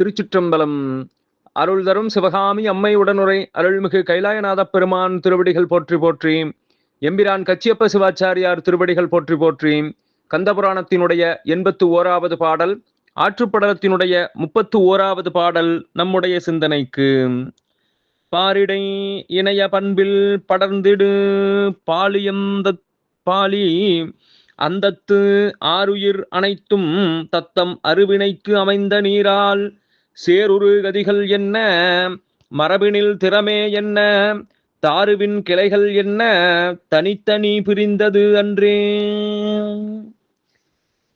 திருச்சிற்றம்பலம். அருள் தரும் சிவகாமி அம்மை உடனுரை அருள்மிகு கைலாயநாத பெருமான் திருவடிகள் போற்றி போற்றி எம்பிரான் கச்சியப்ப சிவாச்சாரியார் திருவடிகள் போற்றி போற்றி கந்தபுராணத்தினுடைய எண்பத்து ஓராவது பாடல் ஆற்றுப்படலத்தினுடைய முப்பத்து ஓராவது பாடல் நம்முடைய சிந்தனைக்கு. பாரிடை இணைய பண்பில் படர்ந்திடு பாலியந்த பாலி அந்தத்து ஆருயிர் அனைத்தும் தத்தம் அருவினைக்கு அமைந்த நீரால் சேருரு கதிகள் என்ன? மரபினில் திறமே என்ன? தாருவின் கிளைகள் என்ன? தனித்தனி பிரிந்தது அன்றே.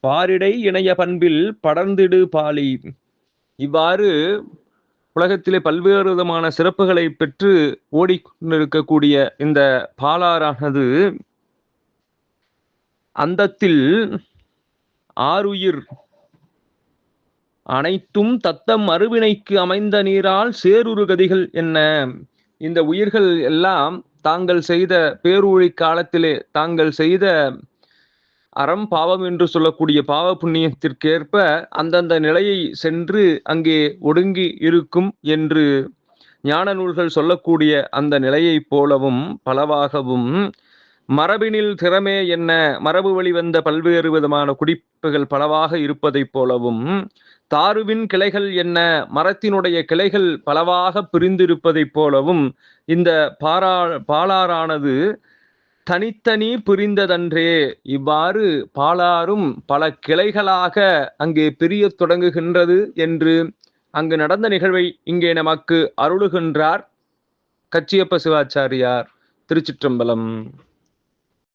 பாரிடை இணைய பண்பில் படர்ந்திடு பாலி. இவ்வாறு உலகத்திலே பல்வேறு விதமான சிறப்புகளை பெற்று ஓடிக்கொண்டிருக்கக்கூடிய இந்த பாலாறானது அந்தத்தில் ஆறுயிர் அனைத்தும் தத்தம் அருவினைக்கு அமைந்த நீரால் சேருரு கதிகள் என்ன? இந்த உயிர்கள் எல்லாம் தாங்கள் செய்த பேரூழி காலத்திலே தாங்கள் செய்த அறம் பாவம் என்று சொல்லக்கூடிய பாவ புண்ணியத்திற்கேற்ப அந்தந்த நிலையை சென்று அங்கே ஒடுங்கி இருக்கும் என்று ஞான நூல்கள் சொல்லக்கூடிய அந்த நிலையைப் போலவும் பலவாகவும் மரபினில் திறமே என்ன? மரபு வழிவந்த பல்வேறு விதமான குடிப்புகள் பலவாக இருப்பதைப் போலவும் தாருவின் கிளைகள் என்ன? மரத்தினுடைய கிளைகள் பலவாக பிரிந்திருப்பதைப் போலவும் இந்த பாரா பாலாறானது தனித்தனி பிரிந்ததன்றே. இவ்வாறு பாலாரும் பல கிளைகளாக அங்கே பிரியத் தொடங்குகின்றது என்று அங்கு நடந்த நிகழ்வை இங்கே நமக்கு அருளுகின்றார் கச்சியப்ப சிவாச்சாரியார் திருச்சிற்றம்பலம்.